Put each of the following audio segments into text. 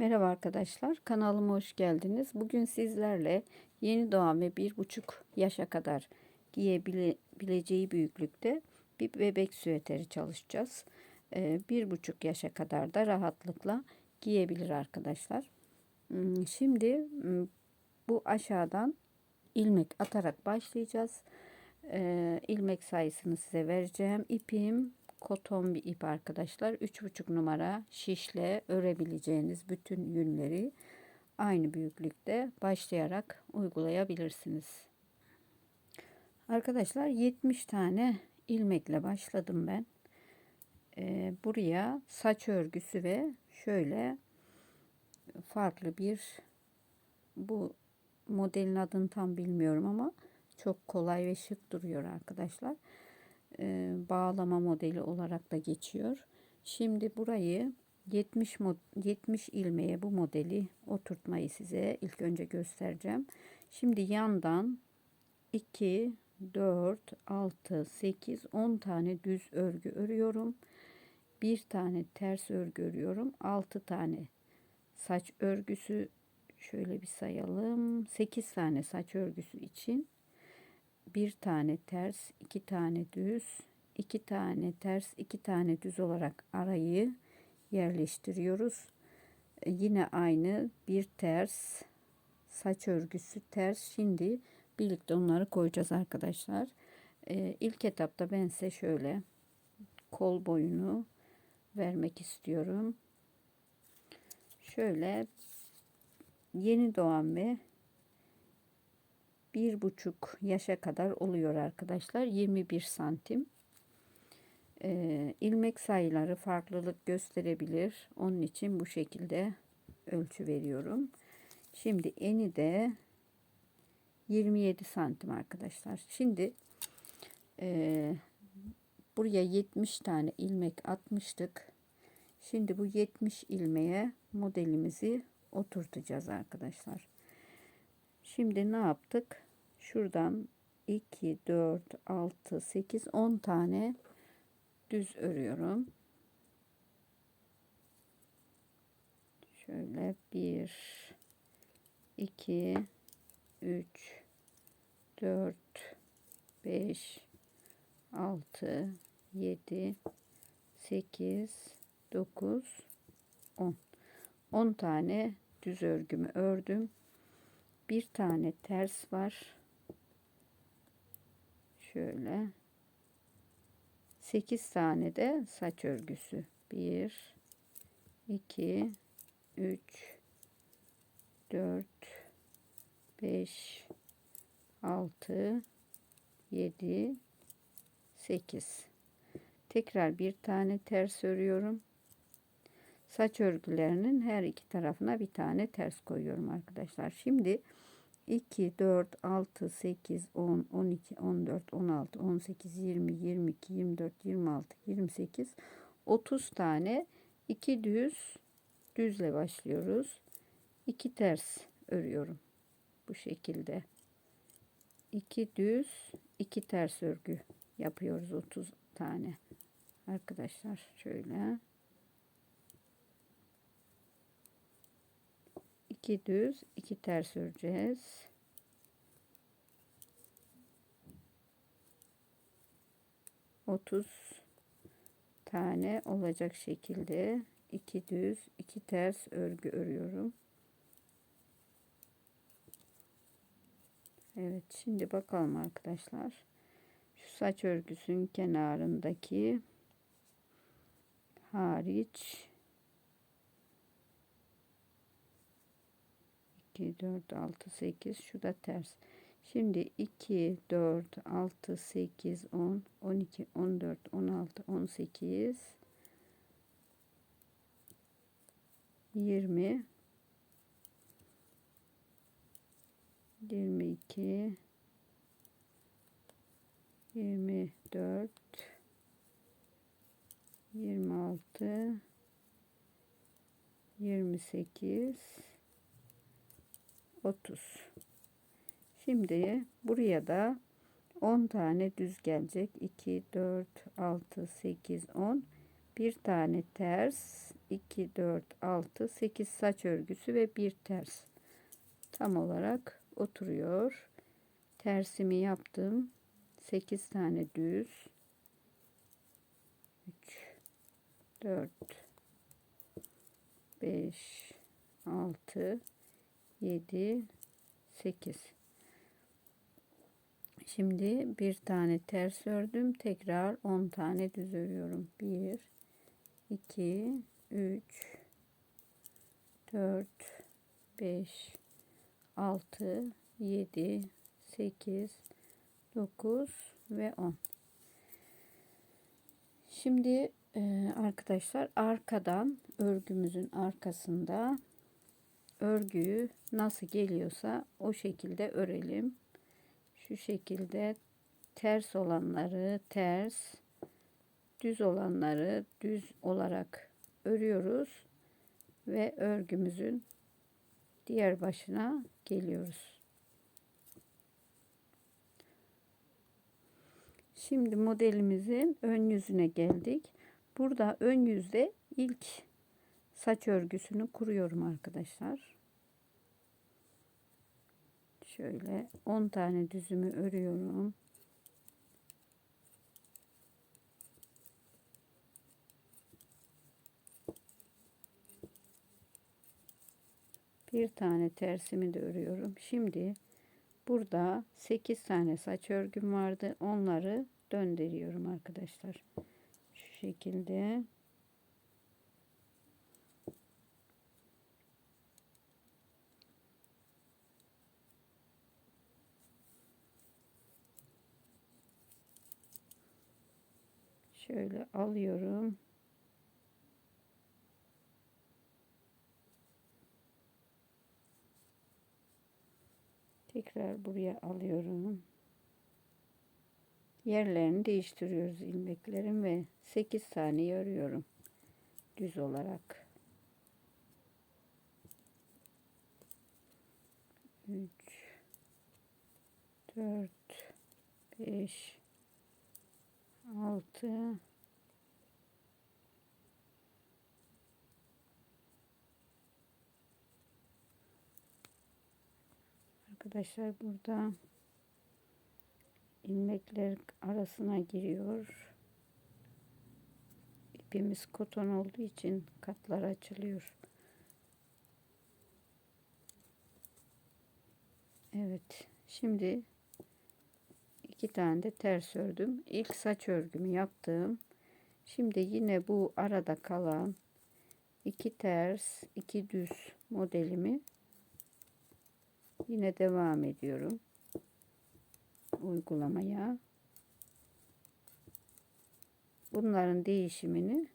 Merhaba arkadaşlar, kanalıma hoş geldiniz. Bugün sizlerle yeni doğan ve bir buçuk yaşa kadar giyebileceği büyüklükte bir bebek süveteri çalışacağız. Ee, bir buçuk yaşa kadar da rahatlıkla giyebilir arkadaşlar. Hmm, şimdi hmm, bu aşağıdan ilmek atarak başlayacağız. Ee, ilmek sayısını size vereceğim. İpim koton bir ip arkadaşlar. 3,5 numara şişle örebileceğiniz bütün yünleri aynı büyüklükte başlayarak uygulayabilirsiniz. Arkadaşlar 70 tane ilmekle başladım ben. Ee, buraya saç örgüsü ve şöyle farklı bir bu modelin adını tam bilmiyorum ama çok kolay ve şık duruyor arkadaşlar e, bağlama modeli olarak da geçiyor. Şimdi burayı 70 mod 70 ilmeğe bu modeli oturtmayı size ilk önce göstereceğim. Şimdi yandan 2 4 6 8 10 tane düz örgü örüyorum. Bir tane ters örgü örüyorum. 6 tane saç örgüsü şöyle bir sayalım. 8 tane saç örgüsü için bir tane ters, iki tane düz, iki tane ters, iki tane düz olarak arayı yerleştiriyoruz. E, yine aynı bir ters, saç örgüsü ters. Şimdi birlikte onları koyacağız arkadaşlar. Ee, ilk etapta ben size şöyle kol boyunu vermek istiyorum. Şöyle yeni doğan ve bir buçuk yaşa kadar oluyor arkadaşlar. 21 santim. Ee, ilmek sayıları farklılık gösterebilir. Onun için bu şekilde ölçü veriyorum. Şimdi eni de 27 santim arkadaşlar. Şimdi e, buraya 70 tane ilmek atmıştık. Şimdi bu 70 ilmeğe modelimizi oturtacağız arkadaşlar. Şimdi ne yaptık? Şuradan 2, 4, 6, 8, 10 tane düz örüyorum. Şöyle 1, 2, 3, 4, 5, 6, 7, 8, 9, 10. 10 tane düz örgümü ördüm bir tane ters var. Şöyle. 8 tane de saç örgüsü. 1 2 3 4 5 6 7 8 tekrar bir tane ters örüyorum saç örgülerinin her iki tarafına bir tane ters koyuyorum arkadaşlar şimdi 2, 4, 6, 8, 10, 12, 14, 16, 18, 20, 22, 24, 26, 28, 30 tane 2 düz düzle başlıyoruz. 2 ters örüyorum. Bu şekilde. 2 düz, 2 ters örgü yapıyoruz 30 tane. Arkadaşlar şöyle. 2 düz 2 ters öreceğiz. Otuz tane olacak şekilde iki düz iki ters örgü örüyorum. Evet şimdi bakalım arkadaşlar. Şu saç örgüsünün kenarındaki hariç 2, 4, 6, 8. Şu da ters. Şimdi 2, 4, 6, 8, 10, 12, 14, 16, 18, 20, 22, 24, 26, 28, 30. Şimdi buraya da 10 tane düz gelecek. 2, 4, 6, 8, 10. bir tane ters 2 4 6 8 saç örgüsü ve bir ters tam olarak oturuyor tersimi yaptım 8 tane düz 3 4 5 6 7 8 Şimdi bir tane ters ördüm. Tekrar 10 tane düz örüyorum. 1 2 3 4 5 6 7 8 9 ve 10 şimdi arkadaşlar arkadan örgümüzün arkasında örgüyü nasıl geliyorsa o şekilde örelim şu şekilde ters olanları ters düz olanları düz olarak örüyoruz ve örgümüzün diğer başına geliyoruz. Şimdi modelimizin ön yüzüne geldik. Burada ön yüzde ilk saç örgüsünü kuruyorum arkadaşlar. Şöyle 10 tane düzümü örüyorum. Bir tane tersimi de örüyorum. Şimdi burada 8 tane saç örgüm vardı. Onları döndürüyorum arkadaşlar. Şu şekilde. Şöyle alıyorum. Tekrar buraya alıyorum. Yerlerini değiştiriyoruz ilmeklerin ve 8 tane örüyorum düz olarak. 3 4 5 6 Arkadaşlar burada ilmekler arasına giriyor. İpimiz koton olduğu için katlar açılıyor. Evet. Şimdi iki tane de ters ördüm. İlk saç örgümü yaptım. Şimdi yine bu arada kalan iki ters, iki düz modelimi yine devam ediyorum uygulamaya. Bunların değişimini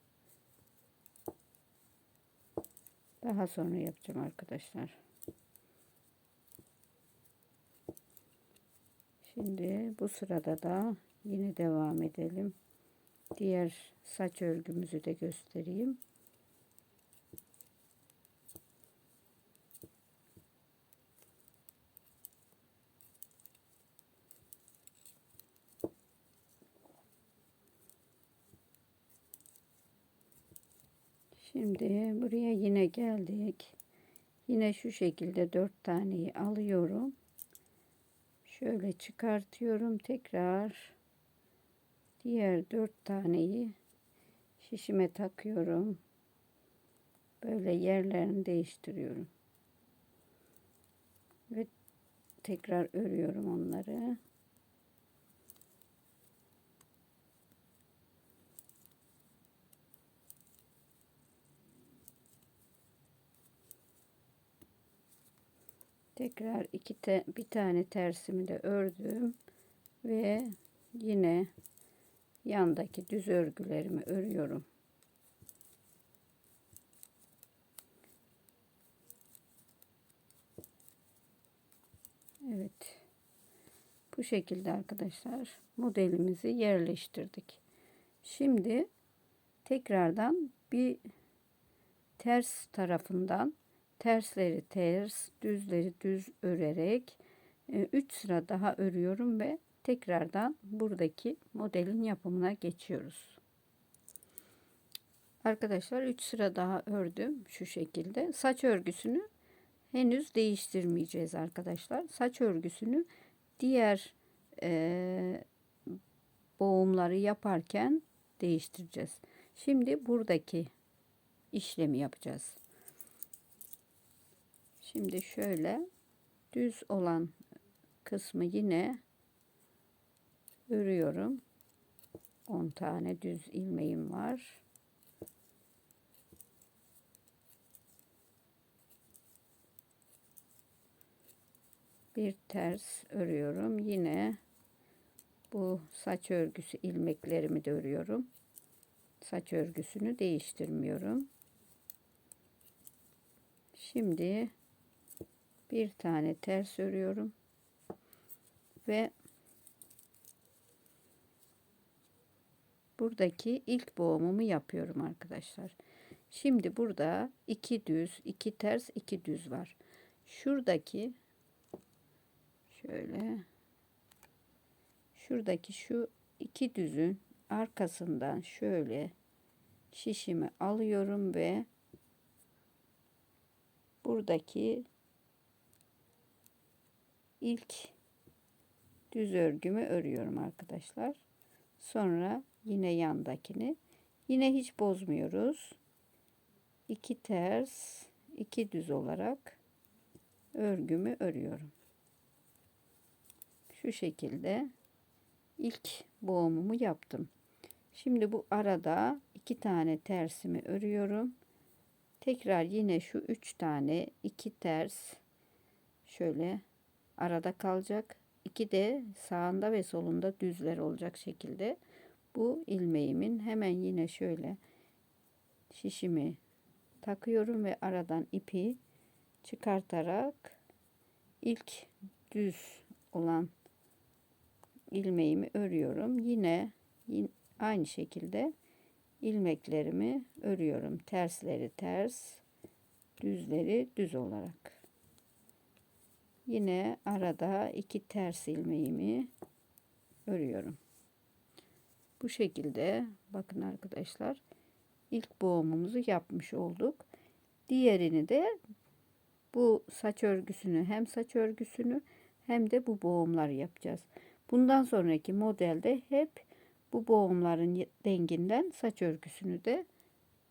daha sonra yapacağım arkadaşlar. Şimdi bu sırada da yine devam edelim. Diğer saç örgümüzü de göstereyim. Şimdi buraya yine geldik. Yine şu şekilde dört taneyi alıyorum. Şöyle çıkartıyorum tekrar. Diğer dört taneyi şişime takıyorum. Böyle yerlerini değiştiriyorum. Ve tekrar örüyorum onları. Tekrar iki te, bir tane tersimi de ördüm ve yine yandaki düz örgülerimi örüyorum. Evet. Bu şekilde arkadaşlar modelimizi yerleştirdik. Şimdi tekrardan bir ters tarafından tersleri ters, düzleri düz örerek 3 e, sıra daha örüyorum ve tekrardan buradaki modelin yapımına geçiyoruz. Arkadaşlar 3 sıra daha ördüm şu şekilde. Saç örgüsünü henüz değiştirmeyeceğiz arkadaşlar. Saç örgüsünü diğer e, boğumları yaparken değiştireceğiz. Şimdi buradaki işlemi yapacağız. Şimdi şöyle düz olan kısmı yine örüyorum. 10 tane düz ilmeğim var. Bir ters örüyorum. Yine bu saç örgüsü ilmeklerimi de örüyorum. Saç örgüsünü değiştirmiyorum. Şimdi bir tane ters örüyorum ve buradaki ilk boğumumu yapıyorum arkadaşlar. Şimdi burada iki düz, iki ters, iki düz var. Şuradaki şöyle şuradaki şu iki düzün arkasından şöyle şişimi alıyorum ve buradaki ilk düz örgümü örüyorum arkadaşlar. Sonra yine yandakini yine hiç bozmuyoruz. İki ters, iki düz olarak örgümü örüyorum. Şu şekilde ilk boğumumu yaptım. Şimdi bu arada iki tane tersimi örüyorum. Tekrar yine şu üç tane iki ters şöyle arada kalacak. İki de sağında ve solunda düzler olacak şekilde bu ilmeğimin hemen yine şöyle şişimi takıyorum ve aradan ipi çıkartarak ilk düz olan ilmeğimi örüyorum. Yine aynı şekilde ilmeklerimi örüyorum. Tersleri ters, düzleri düz olarak. Yine arada iki ters ilmeğimi örüyorum. Bu şekilde bakın arkadaşlar ilk boğumumuzu yapmış olduk. Diğerini de bu saç örgüsünü hem saç örgüsünü hem de bu boğumları yapacağız. Bundan sonraki modelde hep bu boğumların denginden saç örgüsünü de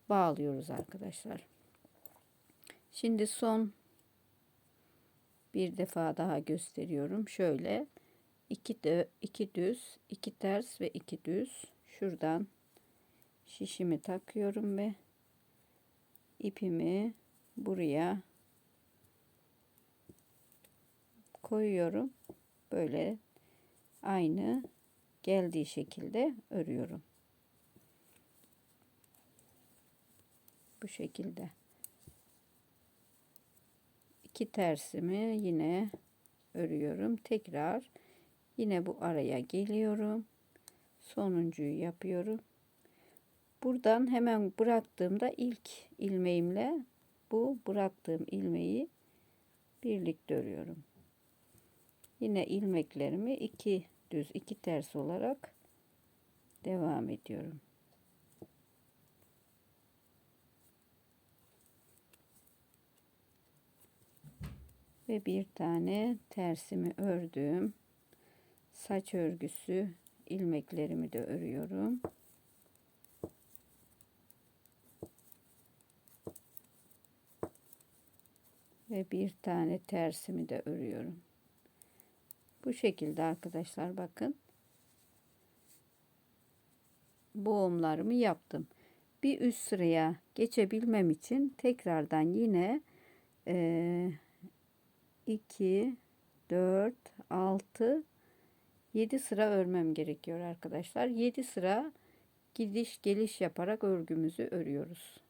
bağlıyoruz arkadaşlar. Şimdi son bir defa daha gösteriyorum. Şöyle iki de iki düz, iki ters ve iki düz. Şuradan şişimi takıyorum ve ipimi buraya koyuyorum. Böyle aynı geldiği şekilde örüyorum. Bu şekilde. İki tersimi yine örüyorum. Tekrar yine bu araya geliyorum. Sonuncuyu yapıyorum. Buradan hemen bıraktığımda ilk ilmeğimle bu bıraktığım ilmeği birlikte örüyorum. Yine ilmeklerimi iki düz iki ters olarak devam ediyorum. Ve bir tane tersimi ördüm. Saç örgüsü ilmeklerimi de örüyorum. Ve bir tane tersimi de örüyorum. Bu şekilde arkadaşlar bakın. Boğumlarımı yaptım. Bir üst sıraya geçebilmem için tekrardan yine e, 2 4 6 7 sıra örmem gerekiyor arkadaşlar. 7 sıra gidiş geliş yaparak örgümüzü örüyoruz.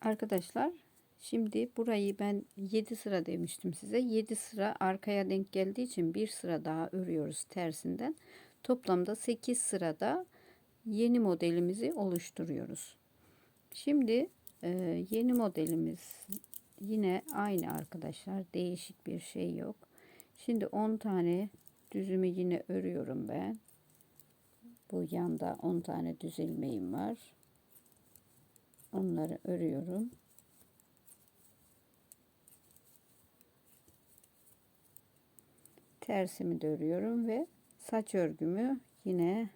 Arkadaşlar Şimdi burayı ben 7 sıra demiştim size. 7 sıra arkaya denk geldiği için bir sıra daha örüyoruz tersinden. Toplamda 8 sırada yeni modelimizi oluşturuyoruz. Şimdi yeni modelimiz yine aynı arkadaşlar. Değişik bir şey yok. Şimdi 10 tane düzümü yine örüyorum ben. Bu yanda 10 tane düz ilmeğim var. Onları örüyorum. Tersimi de örüyorum ve saç örgümü yine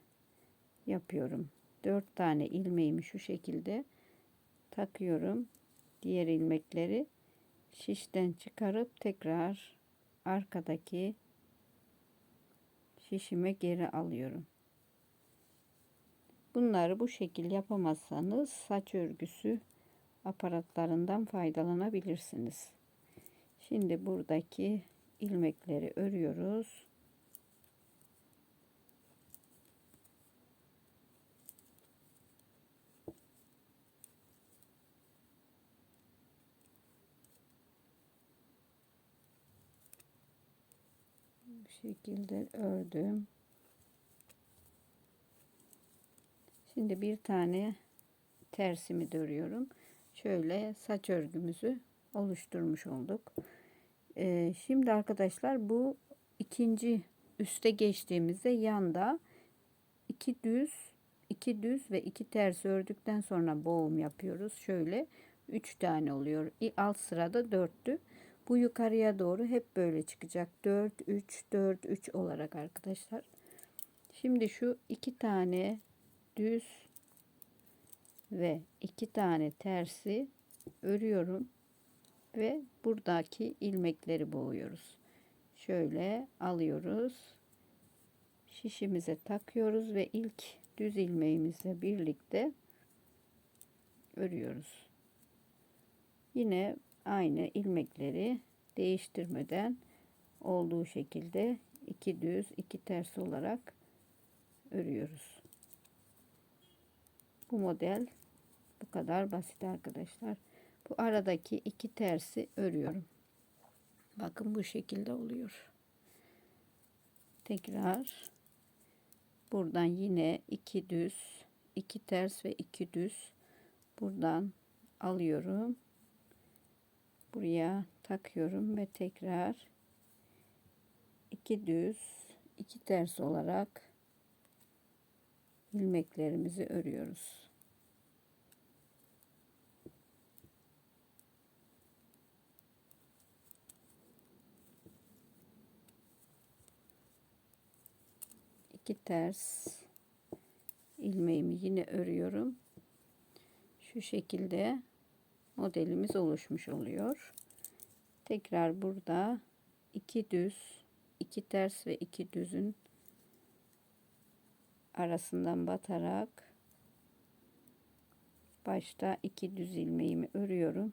yapıyorum. 4 tane ilmeğimi şu şekilde takıyorum. Diğer ilmekleri şişten çıkarıp tekrar arkadaki şişime geri alıyorum. Bunları bu şekil yapamazsanız saç örgüsü aparatlarından faydalanabilirsiniz. Şimdi buradaki ilmekleri örüyoruz. Şekilde ördüm. Şimdi bir tane tersimi dörüyorum. Şöyle saç örgümüzü oluşturmuş olduk. Ee, şimdi arkadaşlar bu ikinci üste geçtiğimizde yanda iki düz iki düz ve iki ters ördükten sonra boğum yapıyoruz. Şöyle üç tane oluyor. Alt sırada dörttü. Bu yukarıya doğru hep böyle çıkacak. 4 3 4 3 olarak arkadaşlar. Şimdi şu iki tane düz ve iki tane tersi örüyorum ve buradaki ilmekleri boğuyoruz. Şöyle alıyoruz. Şişimize takıyoruz ve ilk düz ilmeğimizle birlikte örüyoruz. Yine aynı ilmekleri değiştirmeden olduğu şekilde iki düz iki ters olarak örüyoruz. Bu model bu kadar basit arkadaşlar. Bu aradaki iki tersi örüyorum. Bakın bu şekilde oluyor. Tekrar buradan yine iki düz, iki ters ve iki düz buradan alıyorum. Buraya takıyorum ve tekrar iki düz, iki ters olarak ilmeklerimizi örüyoruz. İki ters ilmeğimi yine örüyorum. Şu şekilde modelimiz oluşmuş oluyor. Tekrar burada iki düz, iki ters ve iki düzün arasından batarak başta iki düz ilmeğimi örüyorum.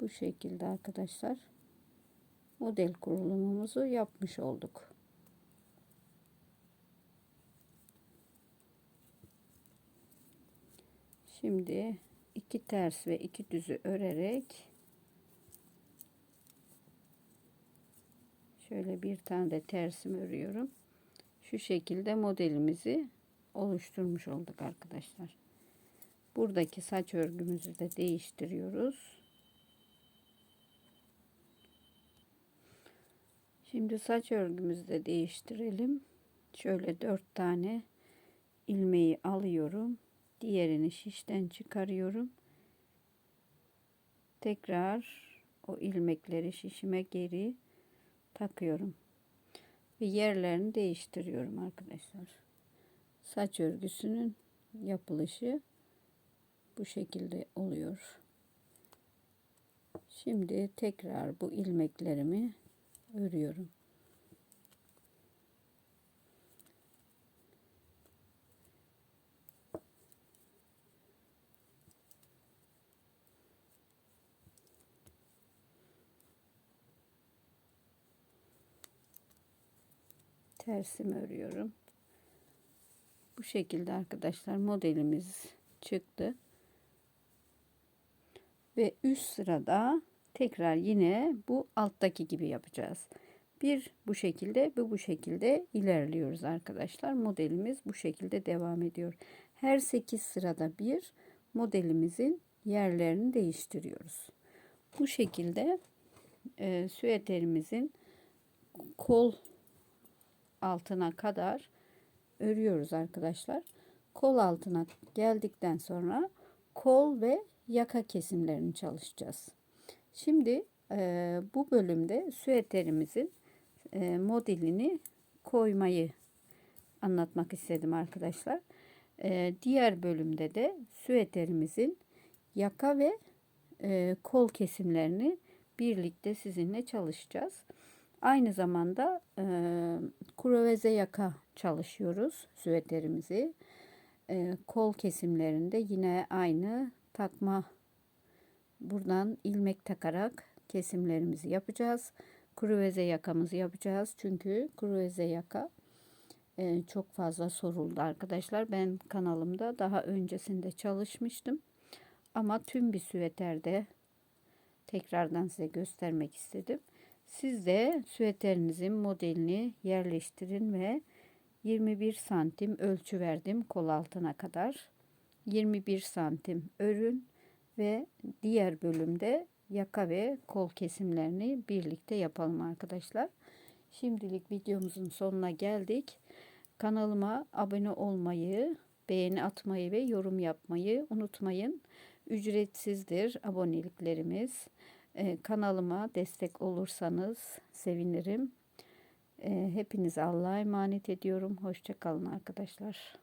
Bu şekilde arkadaşlar model kurulumumuzu yapmış olduk. Şimdi iki ters ve iki düzü örerek şöyle bir tane de tersimi örüyorum. Şu şekilde modelimizi oluşturmuş olduk arkadaşlar. Buradaki saç örgümüzü de değiştiriyoruz. Şimdi saç örgümüzü de değiştirelim. Şöyle dört tane ilmeği alıyorum. Diğerini şişten çıkarıyorum. Tekrar o ilmekleri şişime geri takıyorum. Ve yerlerini değiştiriyorum arkadaşlar. Saç örgüsünün yapılışı bu şekilde oluyor. Şimdi tekrar bu ilmeklerimi örüyorum. tersimi örüyorum. Bu şekilde arkadaşlar modelimiz çıktı. Ve üst sırada tekrar yine bu alttaki gibi yapacağız. Bir bu şekilde ve bu şekilde ilerliyoruz arkadaşlar. Modelimiz bu şekilde devam ediyor. Her 8 sırada bir modelimizin yerlerini değiştiriyoruz. Bu şekilde e, süeterimizin kol altına kadar örüyoruz arkadaşlar. Kol altına geldikten sonra kol ve yaka kesimlerini çalışacağız. Şimdi e, bu bölümde süeterimizin e, modelini koymayı anlatmak istedim arkadaşlar. E, diğer bölümde de süeterimizin yaka ve e, kol kesimlerini birlikte sizinle çalışacağız. Aynı zamanda e, kroveze yaka çalışıyoruz süveterimizi. E, kol kesimlerinde yine aynı takma buradan ilmek takarak kesimlerimizi yapacağız. Kruveze yakamızı yapacağız. Çünkü kruveze yaka e, çok fazla soruldu arkadaşlar. Ben kanalımda daha öncesinde çalışmıştım. Ama tüm bir süveterde tekrardan size göstermek istedim. Siz de süveterinizin modelini yerleştirin ve 21 santim ölçü verdim kol altına kadar. 21 santim örün ve diğer bölümde yaka ve kol kesimlerini birlikte yapalım arkadaşlar. Şimdilik videomuzun sonuna geldik. Kanalıma abone olmayı, beğeni atmayı ve yorum yapmayı unutmayın. Ücretsizdir aboneliklerimiz. Ee, kanalıma destek olursanız sevinirim. Ee, hepinize Allah'a emanet ediyorum. Hoşçakalın arkadaşlar.